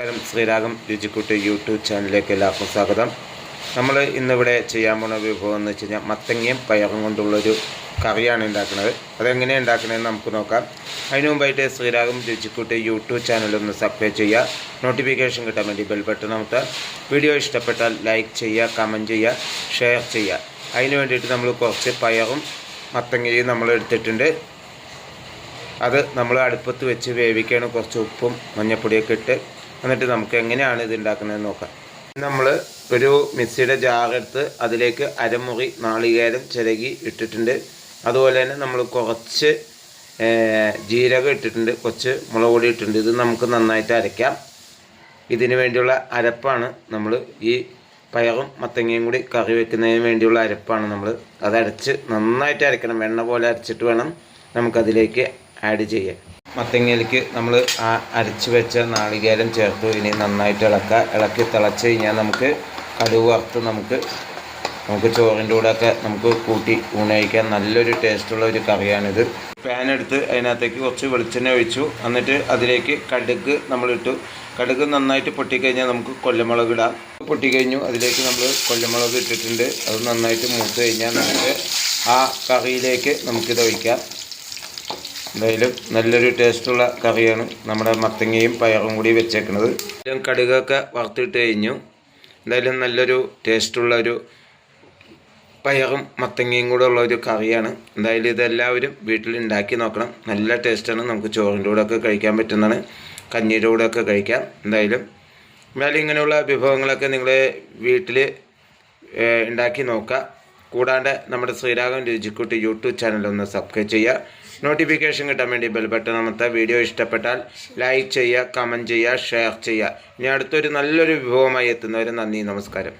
നമസ്കാരം. ശ്രീരാഗം രുചിക്കുട്ടി യൂട്യൂബ് ചാനലിലേക്ക് എല്ലാവർക്കും സ്വാഗതം. നമ്മൾ ഇന്നിവിടെ ചെയ്യാൻ പോണ വിഭവം എന്ന് വെച്ച് കഴിഞ്ഞാൽ മത്തങ്ങയും പയറും കൊണ്ടുള്ളൊരു കറിയാണ് ഉണ്ടാക്കുന്നത്. അതെങ്ങനെയാണ് ഉണ്ടാക്കണമെന്ന് നമുക്ക് നോക്കാം. അതിനു മുമ്പായിട്ട് ശ്രീരാഗം രുചിക്കുട്ടി യൂട്യൂബ് ചാനലൊന്ന് സബ്സ്ക്രൈബ് ചെയ്യുക. നോട്ടിഫിക്കേഷൻ കിട്ടാൻ വേണ്ടി ബെൽ ബട്ടൺ അമർത്തുക. വീഡിയോ ഇഷ്ടപ്പെട്ടാൽ ലൈക്ക് ചെയ്യുക കമന്റ് ചെയ്യുക ഷെയർ ചെയ്യുക. അതിന് വേണ്ടിയിട്ട് നമ്മൾ കുറച്ച് പയറും മത്തങ്ങയും നമ്മൾ എടുത്തിട്ടുണ്ട്. അത് നമ്മൾ അടുപ്പത്ത് വെച്ച് വേവിക്കുകയാണ്. കുറച്ച് ഉപ്പും മഞ്ഞപ്പൊടിയൊക്കെ ഇട്ട് എന്നിട്ട് നമുക്ക് എങ്ങനെയാണ് ഇത് ഉണ്ടാക്കുന്നതെന്ന് നോക്കാം. നമ്മൾ ഒരു മിക്സിയുടെ ജാറെടുത്ത് അതിലേക്ക് അരമുറി നാളികേരം ചിരകി ഇട്ടിട്ടുണ്ട്. അതുപോലെ തന്നെ നമ്മൾ കുറച്ച് ജീരകം ഇട്ടിട്ടുണ്ട് കുറച്ച് മുളക് പൊടി ഇട്ടിട്ടുണ്ട്. ഇത് നമുക്ക് നന്നായിട്ട് അരയ്ക്കാം. ഇതിന് വേണ്ടിയുള്ള അരപ്പാണ് നമ്മൾ ഈ പയറും മത്തങ്ങയും കൂടി കറി വെക്കുന്നതിന് വേണ്ടിയുള്ള അരപ്പാണ് നമ്മൾ അത് അരച്ച് നന്നായിട്ട് അരയ്ക്കണം വെണ്ണ പോലെ അരച്ചിട്ട് വേണം നമുക്കതിലേക്ക് ആഡ് ചെയ്യാൻ. മത്തങ്ങയിലേക്ക് നമ്മൾ ആ അരച്ച് വെച്ച നാളികേരം ചേർത്ത്. ഇനി നന്നായിട്ട് ഇളക്കുക ഇളക്കി തിളച്ച് കഴിഞ്ഞാൽ നമുക്ക് കടുക് വറുത്ത് നമുക്ക് നമുക്ക് ചോറിന്റെ കൂടെയൊക്കെ നമുക്ക് കൂട്ടി ഊണയിക്കാൻ നല്ലൊരു ടേസ്റ്റുള്ള ഒരു കറിയാണിത്. പാൻ എടുത്ത് അതിനകത്തേക്ക് കുറച്ച് വെളിച്ചെണ്ണ ഒഴിച്ചു. എന്നിട്ട് അതിലേക്ക് കടുക് നമ്മളിട്ടു. കടുക് നന്നായിട്ട് പൊട്ടിക്കഴിഞ്ഞാൽ നമുക്ക് കൊല്ലമുളക് ഇടാം. പൊട്ടിക്കഴിഞ്ഞു അതിലേക്ക് നമ്മൾ കൊല്ലമുളക് ഇട്ടിട്ടുണ്ട്. അത് നന്നായിട്ട് മൂത്ത് കഴിഞ്ഞാൽ നമുക്ക് ആ കറിയിലേക്ക് നമുക്കിത് ഒഴിക്കാം. എന്തായാലും നല്ലൊരു ടേസ്റ്റുള്ള കറിയാണ് നമ്മുടെ മത്തങ്ങയും പയറും കൂടി വെച്ചേക്കുന്നത് എന്തായാലും കടുകൊക്കെ വറുത്തിട്ട് കഴിഞ്ഞു. എന്തായാലും നല്ലൊരു ടേസ്റ്റുള്ള ഒരു പയറും മത്തങ്ങയും കൂടെ ഉള്ള ഒരു കറിയാണ്. എന്തായാലും ഇതെല്ലാവരും വീട്ടിൽ ഉണ്ടാക്കി നോക്കണം. നല്ല ടേസ്റ്റാണ്. നമുക്ക് ചോറിന്റെ കൂടെ ഒക്കെ കഴിക്കാൻ പറ്റുന്നതാണ്. കഞ്ഞീടെ കൂടെ ഒക്കെ കഴിക്കാം. എന്തായാലും എന്നാലും ഇങ്ങനെയുള്ള വിഭവങ്ങളൊക്കെ നിങ്ങൾ വീട്ടിൽ ഉണ്ടാക്കി നോക്കുക. കൂടാണ്ട് നമ്മുടെ ശ്രീരാഗം രുചിക്കുട്ടി യൂട്യൂബ് ചാനൽ ഒന്ന് സബ്സ്ക്രൈബ് ചെയ്യുക. നോട്ടിഫിക്കേഷൻ കിട്ടാൻ വേണ്ടി ബെൽ ബട്ടൺ വീഡിയോ ഇഷ്ടപ്പെട്ടാൽ ലൈക്ക് ചെയ്യുക കമന്റ് ചെയ്യുക ഷെയർ ചെയ്യുക. ഇനി അടുത്തൊരു നല്ലൊരു വിഭവമായി എത്തുന്നവരെ നന്ദി നമസ്കാരം.